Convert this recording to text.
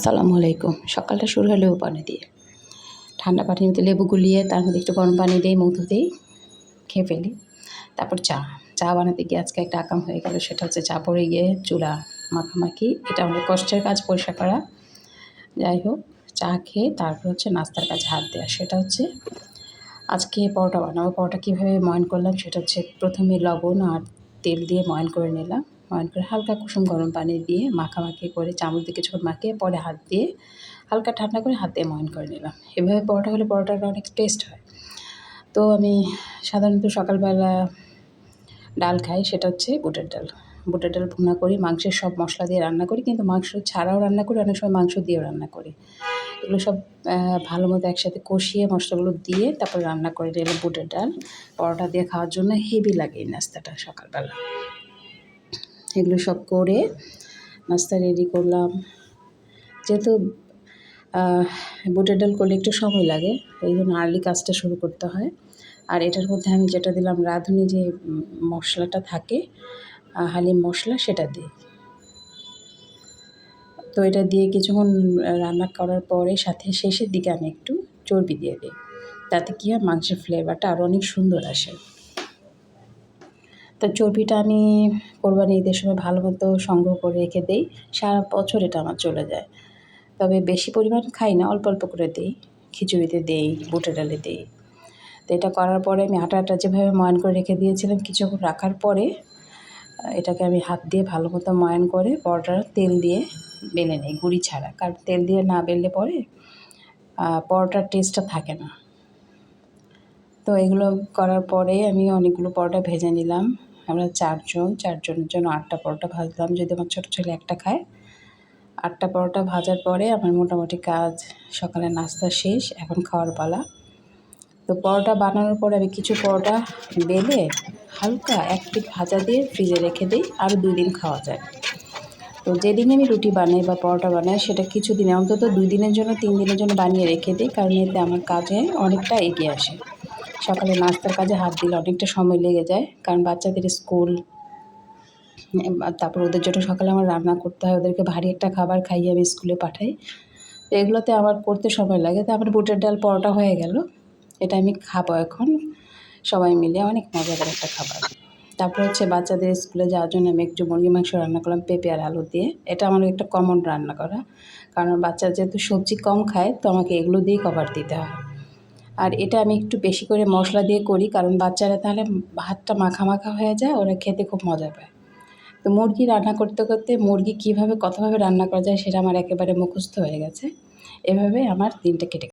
আসসালামু আলাইকুম। সকালটা শুরু হয় লেবু পানি দিয়ে। ঠান্ডা পানির মধ্যে লেবু গুলিয়ে তার মধ্যে একটু গরম পানি দিই মধু দিই খেয়ে ফেলি। তারপর চা। চা বানাতে গিয়ে আজকে একটা আকাম হয়ে গেল, সেটা হচ্ছে চা পড়ে গিয়ে চুলা মাখামাখি। এটা অনেক কষ্টের কাজ পরিষ্কার করা। যাই হোক, চা খেয়ে তারপর হচ্ছে নাস্তার কাছে হাত দেওয়া সেটা হচ্ছে আজকে পরোটা বানাবো। পরোটা কীভাবে ময়ন করলাম সেটা হচ্ছে প্রথমে লবণ আর তেল দিয়ে ময়ন করে নিলাম। ময়ন করে হালকা কুসুম গরম পানি দিয়ে মাখামাখি করে চামচ দিয়ে কিছুক্ষণ মাখিয়ে পরে হাত দিয়ে হালকা ঠান্ডা করে হাত দিয়ে ময়ন করে নিলাম। এভাবে পরোটা হলে পরোটাটা অনেক টেস্ট হয়। তো আমি সাধারণত সকালবেলা ডাল খাই, সেটা হচ্ছে বুটের ডাল। বুটের ডাল ভুনা করি, মাংসের সব মশলা দিয়ে রান্না করি, কিন্তু মাংস ছাড়াও রান্না করি, অনেক সময় মাংস দিয়েও রান্না করি। এগুলো সব ভালো মতো একসাথে কষিয়ে মশলাগুলো দিয়ে তারপর রান্না করে নিলাম বুটের ডাল। পরোটা দিয়ে খাওয়ার জন্য হেভি লাগে এই নাস্তাটা সকালবেলা। এগুলো সব করে নাস্তা রেডি করলাম। যেহেতু বুটের ডাল করলে একটু সময় লাগে, ওই জন্য আর্লি কাজটা শুরু করতে হয়। আর এটার মধ্যে আমি যেটা দিলাম, রাঁধুনি যে মশলাটা থাকে হালিম মশলা, সেটা দিই। তো এটা দিয়ে কিছুক্ষণ রান্না করার পরে সাথে শেষের দিকে আমি একটু চর্বি দিয়ে দিই। তাতে কী হয়, মাংসের ফ্লেভারটা আরও অনেক সুন্দর আসে। তো চর্বিটা আমি কোরবানি ঈদের সময় ভালো মতো সংগ্রহ করে রেখে দিই। সারা বছর এটা আমার চলে যায়। তবে বেশি পরিমাণ খাই না, অল্প অল্প করে দিই। খিচুড়িতে দিই, বুটের ডালে দিই। তো এটা করার পরে আমি আটা আটা যেভাবে ময়ন করে রেখে দিয়েছিলাম কিছুক্ষণ রাখার পরে এটাকে আমি হাত দিয়ে ভালো মতো ময়ান করে পরোটার তেল দিয়ে বেলে নিই, গুঁড়ি ছাড়া। কারণ তেল দিয়ে না বেললে পরে পরোটার টেস্টটা থাকে না। তো এগুলো করার পরে আমি অনেকগুলো পরোটা ভেজে নিলাম। আমরা চারজন, চারজনের জন্য আটটা পরোটা ভাজলাম। যদি আমার ছোটো ছেলে একটা খায়, আটটা পরোটা ভাজার পরে আমার মোটামুটি কাজ সকালে নাস্তা শেষ, এখন খাওয়ার পালা। তো পরোটা বানানোর পরে আমি কিছু পরোটা বেলে হালকা এক পিট ভাজা দিয়ে ফ্রিজে রেখে দিই আরও দুই দিন খাওয়া যায়। তো যেদিন আমি রুটি বানাই বা পরোটা বানাই, সেটা কিছু দিনে অন্তত দুই দিনের জন্য, তিন দিনের জন্য বানিয়ে রেখে দিই, কারণ এতে আমার কাজে অনেকটা এগিয়ে আসে। সকালে নাস্তার কাজে হাত দিলে অনেকটা সময় লেগে যায়, কারণ বাচ্চাদের স্কুল তারপর ওদের জন্য সকালে আমার রান্না করতে হয়, ওদেরকে ভারী একটা খাবার খাইয়ে আমি স্কুলে পাঠাই। এগুলোতে আমার করতে সময় লাগে তো আমার বুটের ডাল পরোটা হয়ে গেল, এটা আমি খাব এখন। সবাই মিলে অনেক মজাদার একটা খাবার। তারপর হচ্ছে বাচ্চাদের স্কুলে যাওয়ার জন্য আমি একটু মুরগি মাংস রান্না করলাম, পেঁপে আর আলু দিয়ে। এটা আমার একটা কমন রান্না করা, কারণ বাচ্চা যেহেতু সবজি কম খায়, তো আমাকে এগুলো দিয়েই কভার দিতে হয়। আর এটা আমি একটু বেশি করে মশলা দিয়ে করি, কারণ বাচ্চারা তাহলে ভাতটা মাখা মাখা হয়ে যায়, ওরা খেতে খুব মজা পায়। তো মুরগি রান্না করতে করতে মুরগি কীভাবে কতভাবে রান্না করা যায় সেটা আমার একেবারে মুখস্থ হয়ে গেছে। এভাবে আমার দিনটা কেটে